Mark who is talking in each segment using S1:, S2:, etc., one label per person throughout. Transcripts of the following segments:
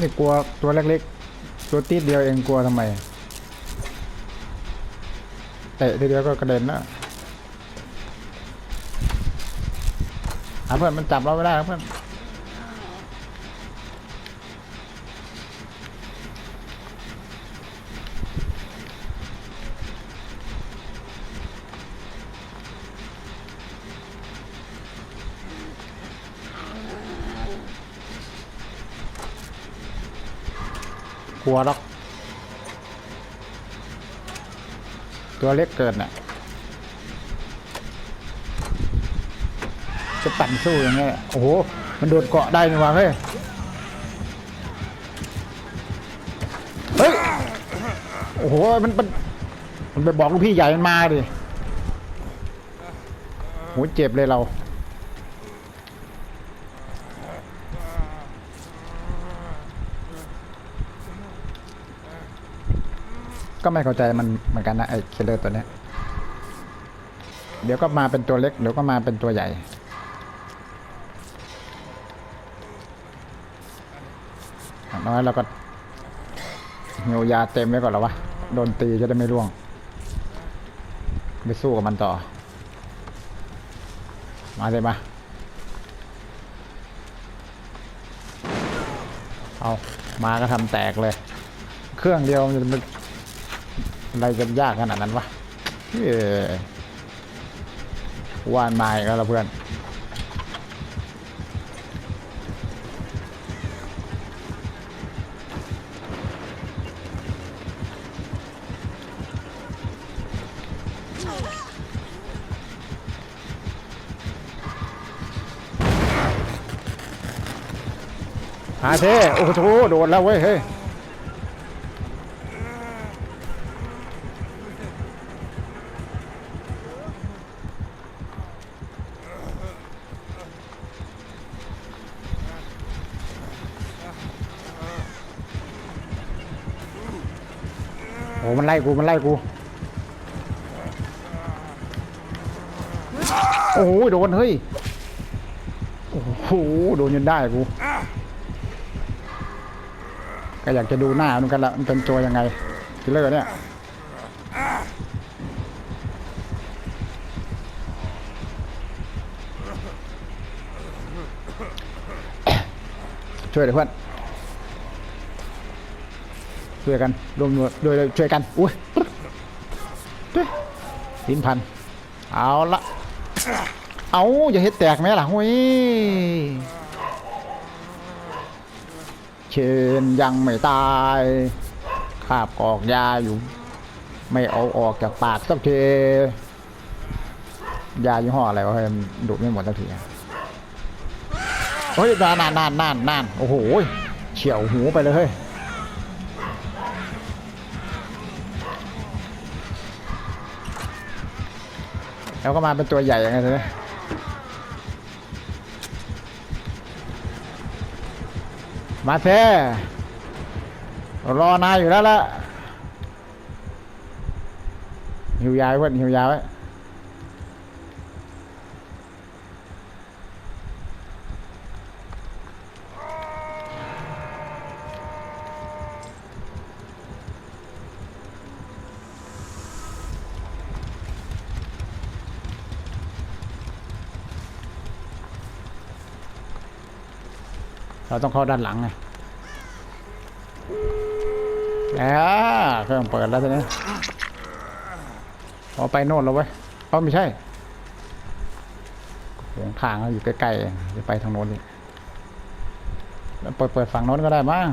S1: นี่กลัวตัวเล็กๆ ตัวตีดเดียวเองกลัวทำไม เตะทีเดียวก็กระเด็นนะอะเพื่อนมันจับเราไม่ได้เพื่อน กลัวหรอก ตัวเล็กเกินน่ะ จะปั่นสู้อย่างเงี้ยโอ้โห มันโดดเกาะได้นี่ว่าเฮ้ย เฮ้ย โอ้โห มันมันมันไปบอกลูกพี่ใหญ่มันมาดิโหเจ็บเลยเรา ก็ไม่เข้าใจมันเหมือนกันนะไอ้เคเลอร์ตัวเนี้ยเดี๋ยวก็มาเป็นตัวเล็กเดี๋ยวก็มาเป็นตัวใหญ่ น้อยเราก็เยวยาเต็มไว้ก่อนแล้ววะ โดนตีจะได้ไม่ร่วง ไปสู้กับมันต่อ มาเลยมา เอา มาก็ทำแตกเลย เครื่องเดียวมันจะมัน อะไรจะยากขนาดนั้นวะเอ้ยว่านไม้ก็แล้วเพื่อนหาเท่โอ้โหโดนแล้วเว้ยเฮ้ย อ้มันไล่กู มันไล่กู โอ้โหโดนเฮ้ย โอ้โหโดนจนได้กู ก็อยากจะดูหน้ามันกันละมันเป็นตัวยังไงคิลเลอร์เนี่ยช่วยเดี๋ยวเพื่อน ช่วยกันรวมๆด้วยช่วยกันอุ้ยลิ้นพัน เอาละเอาอย่าเฮ็ดแตกไหมล่ะหุ้ยเชนยังไม่ตายคาบกอกยาอยู่ ไม่เอาออกจากปากสักทียายี่ห้ออะไรวะเฮ้ยดูดไม่หมดสักทีเฮ้ยนานนานนานนานนานโอ้โหเฉียวหูไปเลยเฮ้ย แล้วก็มาเป็นตัวใหญ่ยังไงเลยมาเทรอนายอยู่แล้วละหิวยาไว้เพื่อนหิวยาไว้ เราต้องเข้าด้านหลังไงแล้วเครื่องเปิดแล้วทีนี้พอไปโน่นแล้วเว้ยเพราะไม่ใช่หลงทางเราอยู่ใกล้ๆจะไปทางโน้นดิแล้วเปิดเปิดฝั่งโน้นก็ได้มั้ง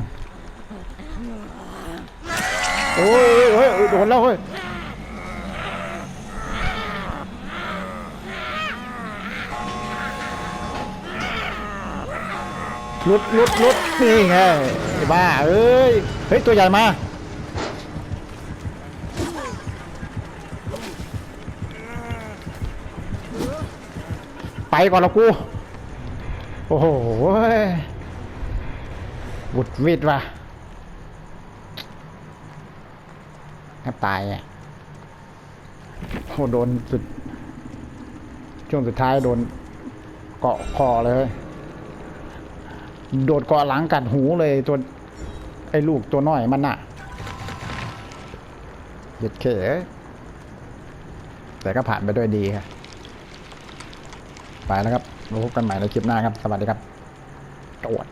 S1: โอ้ยเฮ้ยเฮ้ยโดนแล้วเฮ้ย ลุดลุดลุดนี่ไงไอ้บ้าเอ้ย เฮ้ย ตัวใหญ่มาไปก่อนละกู โอ้โหบุดวิดว่ะแทบตายอะโอ้โดนสุด ช่วงสุดท้ายโดนเกาะคอเลย โดดเกาะหลังกัดหูเลยตัวไอ้ลูกตัวน้อยมันน่ะหยุดเขแต่ก็ผ่านไปด้วยดีครับไปแล้วครับมาพบกันใหม่ในคลิปหน้าครับ สวัสดีครับตรวจ